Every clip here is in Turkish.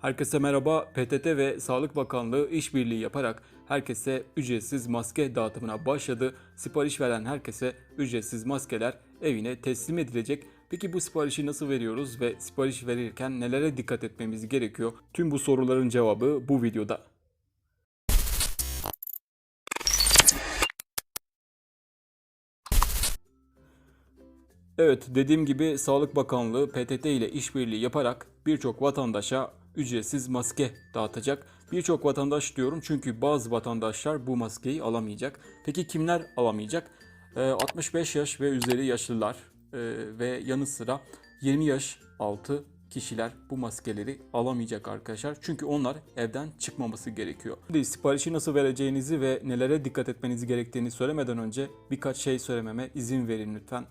Herkese merhaba. PTT ve Sağlık Bakanlığı işbirliği yaparak herkese ücretsiz maske dağıtımına başladı. Sipariş veren herkese ücretsiz maskeler evine teslim edilecek. Peki bu siparişi nasıl veriyoruz ve sipariş verirken nelere dikkat etmemiz gerekiyor? Tüm bu soruların cevabı bu videoda. Evet dediğim gibi Sağlık Bakanlığı PTT ile işbirliği yaparak birçok vatandaşa ücretsiz maske dağıtacak. Birçok vatandaş diyorum çünkü bazı vatandaşlar bu maskeyi alamayacak. Peki kimler alamayacak? Ee, 65 yaş ve üzeri yaşlılar e, ve yanı sıra 20 yaş altı kişiler bu maskeleri alamayacak arkadaşlar. Çünkü onlar evden çıkmaması gerekiyor. Şimdi siparişi nasıl vereceğinizi ve nelere dikkat etmeniz gerektiğini söylemeden önce birkaç şey söylememe izin verin lütfen.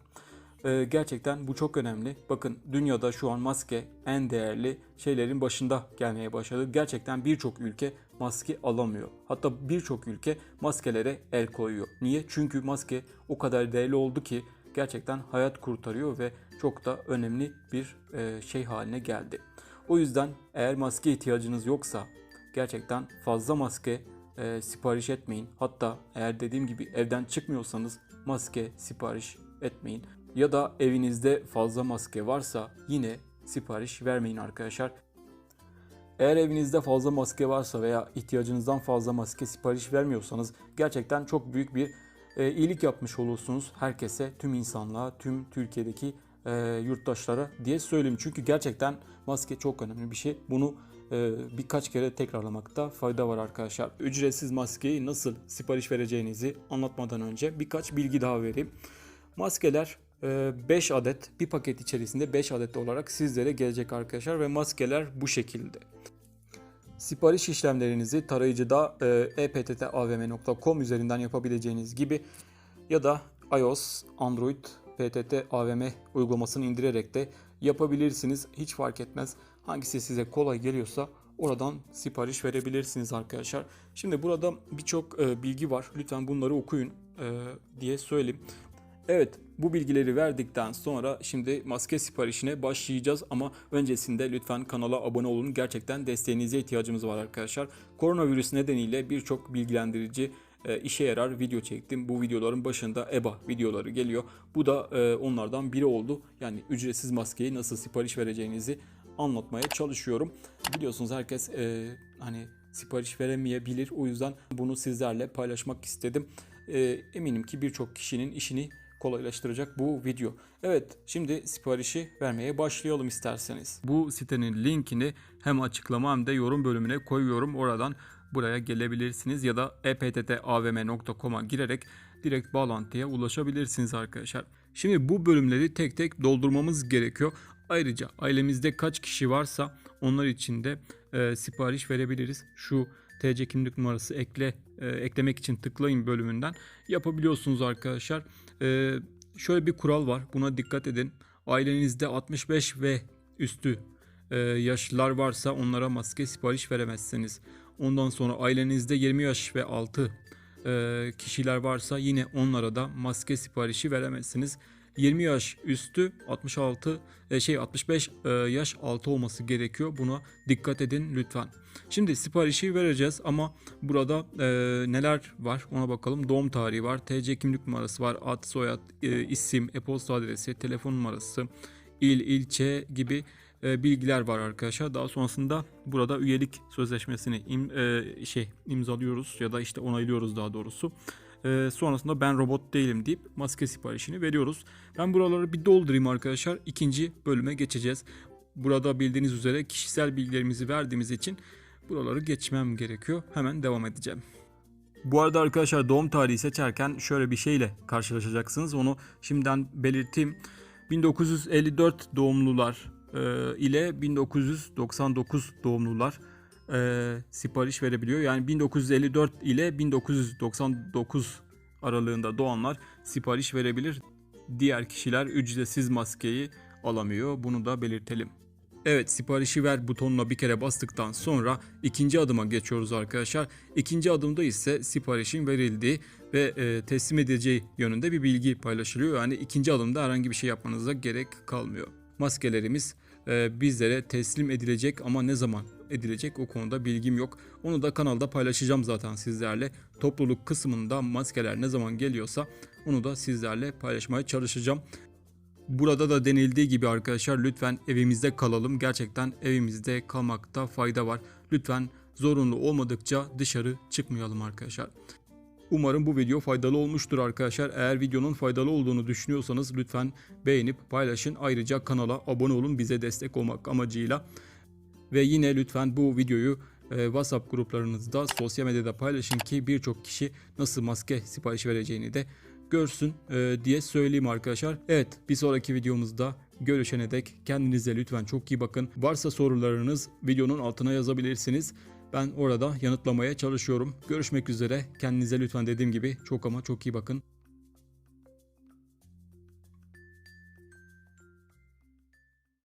Ee, gerçekten bu çok önemli. Bakın dünyada şu an maske en değerli şeylerin başında gelmeye başladı. Gerçekten birçok ülke maske alamıyor. Hatta birçok ülke maskelere el koyuyor. Niye? Çünkü maske o kadar değerli oldu ki gerçekten hayat kurtarıyor ve çok da önemli bir e, şey haline geldi. O yüzden eğer maske ihtiyacınız yoksa gerçekten fazla maske e, sipariş etmeyin. Hatta eğer dediğim gibi evden çıkmıyorsanız maske sipariş etmeyin. Ya da evinizde fazla maske varsa yine sipariş vermeyin arkadaşlar. Eğer evinizde fazla maske varsa veya ihtiyacınızdan fazla maske sipariş vermiyorsanız gerçekten çok büyük bir e, iyilik yapmış olursunuz herkese, tüm insanlığa, tüm Türkiye'deki e, yurttaşlara diye söyleyeyim. Çünkü gerçekten maske çok önemli bir şey. Bunu e, birkaç kere tekrarlamakta fayda var arkadaşlar. Ücretsiz maskeyi nasıl sipariş vereceğinizi anlatmadan önce birkaç bilgi daha vereyim. Maskeler 5 adet bir paket içerisinde 5 adet olarak sizlere gelecek arkadaşlar ve maskeler bu şekilde. Sipariş işlemlerinizi tarayıcıda e, epttavm.com üzerinden yapabileceğiniz gibi ya da iOS, Android, PTT AVM uygulamasını indirerek de yapabilirsiniz. Hiç fark etmez. Hangisi size kolay geliyorsa oradan sipariş verebilirsiniz arkadaşlar. Şimdi burada birçok e, bilgi var. Lütfen bunları okuyun e, diye söyleyeyim. Evet bu bilgileri verdikten sonra şimdi maske siparişine başlayacağız ama öncesinde lütfen kanala abone olun. Gerçekten desteğinize ihtiyacımız var arkadaşlar. Koronavirüs nedeniyle birçok bilgilendirici e, işe yarar video çektim. Bu videoların başında EBA videoları geliyor. Bu da e, onlardan biri oldu. Yani ücretsiz maskeyi nasıl sipariş vereceğinizi anlatmaya çalışıyorum. Biliyorsunuz herkes e, hani sipariş veremeyebilir. O yüzden bunu sizlerle paylaşmak istedim. E, eminim ki birçok kişinin işini kolaylaştıracak bu video. Evet şimdi siparişi vermeye başlayalım isterseniz. Bu sitenin linkini hem açıklama hem de yorum bölümüne koyuyorum. Oradan buraya gelebilirsiniz ya da epttavm.com'a girerek direkt bağlantıya ulaşabilirsiniz arkadaşlar. Şimdi bu bölümleri tek tek doldurmamız gerekiyor. Ayrıca ailemizde kaç kişi varsa onlar için de e, sipariş verebiliriz. Şu TC kimlik numarası ekle e, eklemek için tıklayın bölümünden yapabiliyorsunuz arkadaşlar. E, şöyle bir kural var. Buna dikkat edin. Ailenizde 65 ve üstü e, yaşlılar varsa onlara maske sipariş veremezsiniz. Ondan sonra ailenizde 20 yaş ve altı e, kişiler varsa yine onlara da maske siparişi veremezsiniz. 20 yaş üstü 66 e, şey 65 e, yaş altı olması gerekiyor. Buna dikkat edin lütfen. Şimdi siparişi vereceğiz ama burada e, neler var ona bakalım. Doğum tarihi var, TC kimlik numarası var, ad, soyad, e, isim, e-posta adresi, telefon numarası, il, ilçe gibi e, bilgiler var arkadaşlar. Daha sonrasında burada üyelik sözleşmesini im, e, şey imzalıyoruz ya da işte onaylıyoruz daha doğrusu. E, sonrasında ben robot değilim deyip maske siparişini veriyoruz. Ben buraları bir doldurayım arkadaşlar. İkinci bölüme geçeceğiz. Burada bildiğiniz üzere kişisel bilgilerimizi verdiğimiz için buraları geçmem gerekiyor. Hemen devam edeceğim. Bu arada arkadaşlar doğum tarihi seçerken şöyle bir şeyle karşılaşacaksınız. Onu şimdiden belirteyim. 1954 doğumlular e, ile 1999 doğumlular e, sipariş verebiliyor. Yani 1954 ile 1999 aralığında doğanlar sipariş verebilir. Diğer kişiler ücretsiz maskeyi alamıyor. Bunu da belirtelim. Evet siparişi ver butonuna bir kere bastıktan sonra ikinci adıma geçiyoruz arkadaşlar. İkinci adımda ise siparişin verildiği ve e, teslim edileceği yönünde bir bilgi paylaşılıyor. Yani ikinci adımda herhangi bir şey yapmanıza gerek kalmıyor. Maskelerimiz e, bizlere teslim edilecek ama ne zaman edilecek o konuda bilgim yok. Onu da kanalda paylaşacağım zaten sizlerle. Topluluk kısmında maskeler ne zaman geliyorsa onu da sizlerle paylaşmaya çalışacağım. Burada da denildiği gibi arkadaşlar lütfen evimizde kalalım. Gerçekten evimizde kalmakta fayda var. Lütfen zorunlu olmadıkça dışarı çıkmayalım arkadaşlar. Umarım bu video faydalı olmuştur arkadaşlar. Eğer videonun faydalı olduğunu düşünüyorsanız lütfen beğenip paylaşın. Ayrıca kanala abone olun bize destek olmak amacıyla. Ve yine lütfen bu videoyu e, WhatsApp gruplarınızda, sosyal medyada paylaşın ki birçok kişi nasıl maske sipariş vereceğini de görsün e, diye söyleyeyim arkadaşlar. Evet bir sonraki videomuzda görüşene dek kendinize lütfen çok iyi bakın. Varsa sorularınız videonun altına yazabilirsiniz. Ben orada yanıtlamaya çalışıyorum. Görüşmek üzere. Kendinize lütfen dediğim gibi çok ama çok iyi bakın.